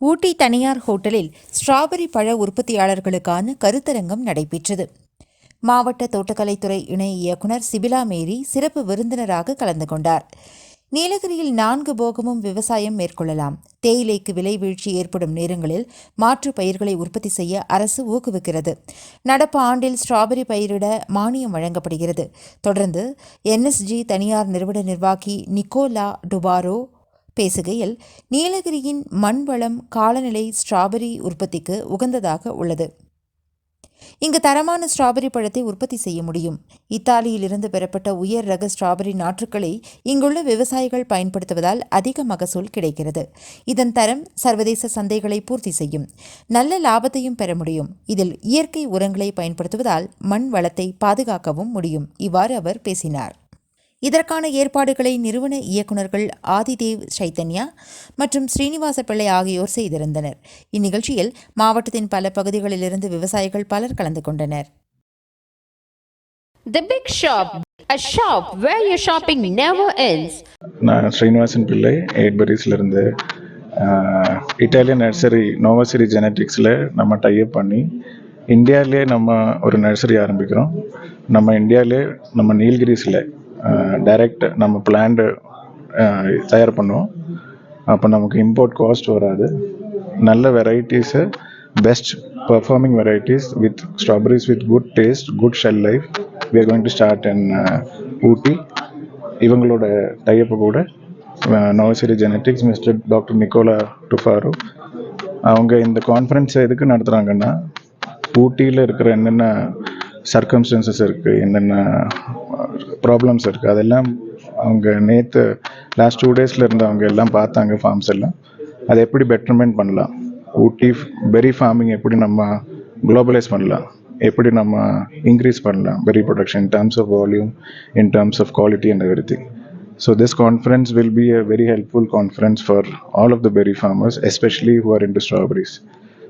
ஊட்டி தனியார் ஹோட்டலில் ஸ்ட்ராபெரி பழ உற்பத்தியாளர்களுக்கான கருத்தரங்கம் நடைபெற்றது. மாவட்ட தோட்டக்கலைத்துறை இணை இயக்குனர் சிபிலா மேரி சிறப்பு விருந்தினராக கலந்து கொண்டார். நீலகிரியில் நான்கு போகமும் விவசாயம் மேற்கொள்ளலாம். தேயிலைக்கு விலை வீழ்ச்சி ஏற்படும் நேரங்களில் மாற்று பயிர்களை உற்பத்தி செய்ய அரசு ஊக்குவிக்கிறது. நடப்பு ஆண்டில் ஸ்ட்ராபெரி பயிரிட மானியம் வழங்கப்படுகிறது. தொடர்ந்து என்எஸ்ஜி தனியார் நிறுவன நிர்வாகி நிக்கோலா டுபாரோ பேசுகையில் நீலகிரியின் மண் வளம் காலநிலை ஸ்ட்ராபெரி உற்பத்திக்கு உகந்ததாக உள்ளது. இங்கு தரமான ஸ்ட்ராபெரி பழத்தை உற்பத்தி செய்ய முடியும். இத்தாலியிலிருந்து பெறப்பட்ட உயர் ரக ஸ்ட்ராபெரி நாற்றுக்களை இங்குள்ள விவசாயிகள் பயன்படுத்துவதால் அதிக மகசூல் கிடைக்கிறது. இதன் தரம் சர்வதேச சந்தைகளை பூர்த்தி செய்யும். நல்ல லாபத்தையும் பெற முடியும். இதில் இயற்கை உரங்களை பயன்படுத்துவதால் மண் வளத்தை பாதுகாக்கவும் முடியும். இவ்வாறு அவர் பேசினார். இதற்கான ஏற்பாடுகளை நிறுவன இயக்குநர்கள் ஆதிதேவ் சைத்தன்யா மற்றும் ஸ்ரீனிவாச பிள்ளை ஆகியோர் செய்திருந்தனர். இந்நிகழ்ச்சியில் மாவட்டத்தின் பல பகுதிகளிலிருந்து விவசாயிகள் பலர் கலந்து கொண்டனர். The Big Shop, a shop where your shopping never ends. நான் ஸ்ரீனிவாசன் பிள்ளை எயிட்பரிஸ்லேருந்து இட்டாலியன் நர்சரி நோவசிரி ஜெனட்டிக்ஸில் நம்ம டைப் பண்ணி இந்தியாவிலே நம்ம ஒரு நர்சரி ஆரம்பிக்கிறோம். நம்ம இந்தியாவிலே நம்ம நீல்கிரிஸில் டைரக்ட் நம்ம பிளான்டு தயார் பண்ணுவோம். அப்போ நமக்கு இம்போர்ட் காஸ்ட் வராது. நல்ல varieties best performing varieties with strawberries with good taste good shelf life we are going to start in uh, Ooty இவங்களோட டைப்பு கூட நவசிரி genetics mister doctor Nicola Dufaro அவங்க இந்த கான்ஃபரன்ஸ் எதுக்கு நடத்துகிறாங்கன்னா ஊட்டியில் இருக்கிற என்னென்ன சர்க்கம்ஸ்டன்சஸ் இருக்குது என்னென்ன ப்ராப்ளம்ஸ் இருக்குது அதெல்லாம் அவங்க நேற்று லாஸ்ட் டூ டேஸில் இருந்து அவங்க எல்லாம் பார்த்தாங்க ஃபார்ம்ஸ் எல்லாம். அதை எப்படி பெட்டர்மெண்ட் பண்ணலாம்? ஊட்டி பெரி ஃபார்மிங் எப்படி நம்ம குளோபலைஸ் பண்ணலாம்? எப்படி நம்ம இன்க்ரீஸ் பண்ணலாம்? Berry production in terms of volume in terms of quality and everything So this conference will be a very helpful conference for all of the berry farmers, especially who are into strawberries.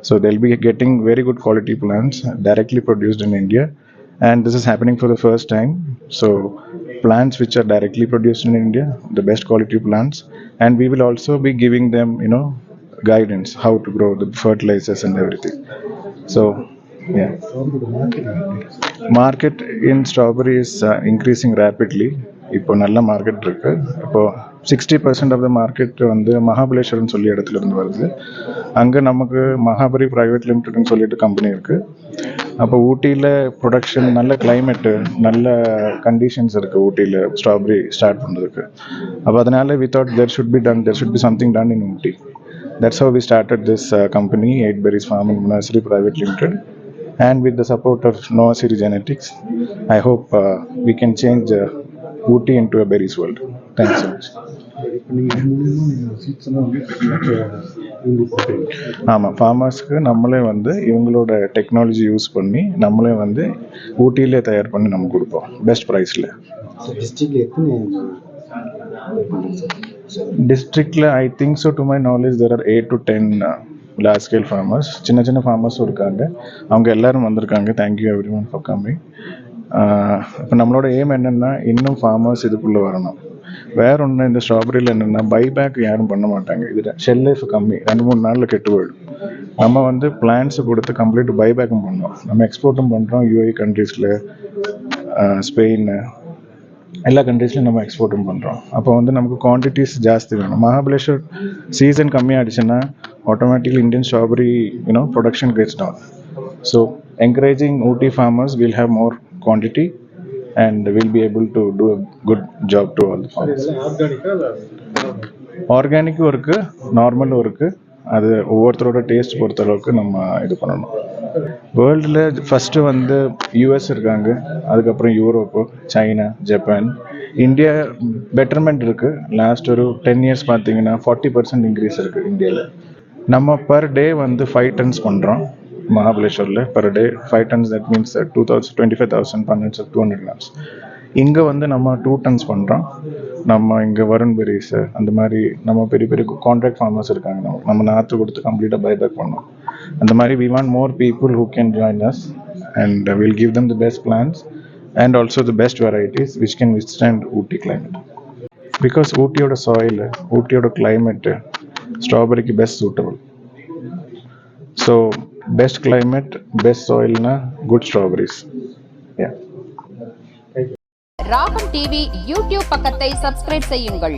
So they'll be getting very good quality plants directly produced in India, and this is happening for the first time. So plants which are directly produced in India, the best quality plants, and we will also be giving them, you know, guidance how to grow the fertilizers and everything. So yeah. market in strawberry is uh, increasing rapidly இப்போ நல்ல market இருக்கு இப்போ sixty percent of the market வந்து மகாபலேஸ்வரன் சொல்லி இடத்துல இருந்து வருது அங்கே நமக்கு மகாபரி ப்ரைவேட் லிமிடெட்னு சொல்லிட்டு கம்பெனி இருக்குது அப்போ ஊட்டியில் ப்ரொடக்ஷன் நல்ல கிளைமேட்டு நல்ல கண்டிஷன்ஸ் இருக்குது ஊட்டியில் ஸ்ட்ராபெரி ஸ்டார்ட் பண்ணுறதுக்கு அப்போ அதனால without there should be done there should be something done in Ooty That's how we started this uh, company, Eight Berries Farming Nursery Private Limited. And with the support of Noah Siri Genetics, I hope uh, we can change uh, Ooty into a berries world. Thanks so much. ஆமாம் ஃபார்மர்ஸ்க்கு நம்மளே வந்து இவங்களோட technology use பண்ணி நம்மளே வந்து ஊட்டியிலே தயார் பண்ணி நம்ம கொடுப்போம் பெஸ்ட் ப்ரைஸில் டிஸ்ட்ரிக்டில் I think so to my knowledge there are eight to ten large scale farmers சின்ன சின்ன ஃபார்மர்ஸும் இருக்காங்க. அவங்க எல்லாரும் வந்திருக்காங்க. Thank you everyone for coming இப்போ நம்மளோட எய்ம் என்னென்னா இன்னும் ஃபார்மர்ஸ் இதுக்குள்ளே வரணும். வேற ஒன்று இந்த ஸ்ட்ராபெரியில் என்னென்னா பைபேக் யாரும் பண்ண மாட்டாங்க. இது ஷெல் லைஃப் கம்மி. ரெண்டு மூணு நாளில் கெட்டு போயிடும். நம்ம வந்து பிளான்ஸை கொடுத்து கம்ப்ளீட் பைபேக்கும் பண்ணோம். நம்ம எக்ஸ்போர்ட்டும் பண்ணுறோம் யூஏ கண்ட்ரீஸில் ஸ்பெயின் எல்லா கண்ட்ரீஸ்லையும் நம்ம எக்ஸ்போர்ட்டும் பண்ணுறோம் அப்போ வந்து நமக்கு குவான்டிட்டிஸ் ஜாஸ்தி வேணும். Mahabaleshwar season கம்மியாகிடுச்சுன்னா automatically Indian strawberry you know production gets down so encouraging Ooty farmers will have more quantity and will be able to do a good job to all the farmers. இல்லை ஆர்கானிக்கும் இருக்குது நார்மலும் இருக்குது அது ஒவ்வொருத்தரோட taste பொறுத்த அளவுக்கு நம்ம இது பண்ணணும். வேர்ல்டில் ஃபஸ்ட்டு வந்து யூஎஸ் இருக்காங்க அதுக்கப்புறம் Europe China Japan India betterment இருக்குது லாஸ்ட் ஒரு டென் இயர்ஸ் பார்த்தீங்கன்னா ஃபார்ட்டி பர்சன்ட் இன்க்ரீஸ் இருக்குது இந்தியாவில் நம்ம பர் டே வந்து ஃபைவ் டன்ஸ் பண்ணுறோம் மகாபலேஸ்வரில் per day five tons that means two thousand twenty five thousand பன்னெண்டு டூ ஹண்ட்ரட் கிராம்ஸ் இங்கே வந்து நம்ம டூ டன்ஸ் பண்ணுறோம் நம்ம இங்கே வருண் பெரிஸ் அந்த மாதிரி நம்ம பெரிய பெரிய கான்ட்ராக்ட் ஃபார்மர்ஸ் இருக்காங்க. நம்ம நம்ம நாற்று கொடுத்து கம்ப்ளீட்டாக பைபேக் பண்ணோம். அந்த மாதிரி we want more people who can join us and will give them the best plans and also the best varieties which can withstand Ooty climate because ஊட்டியோட soil ஊட்டியோட climate ஸ்ட்ராபெரிக்கு best suitable so best climate best சாயில்னா good strawberries Ragam TV YouTube பக்கத்தை subscribe செய்யுங்கள்.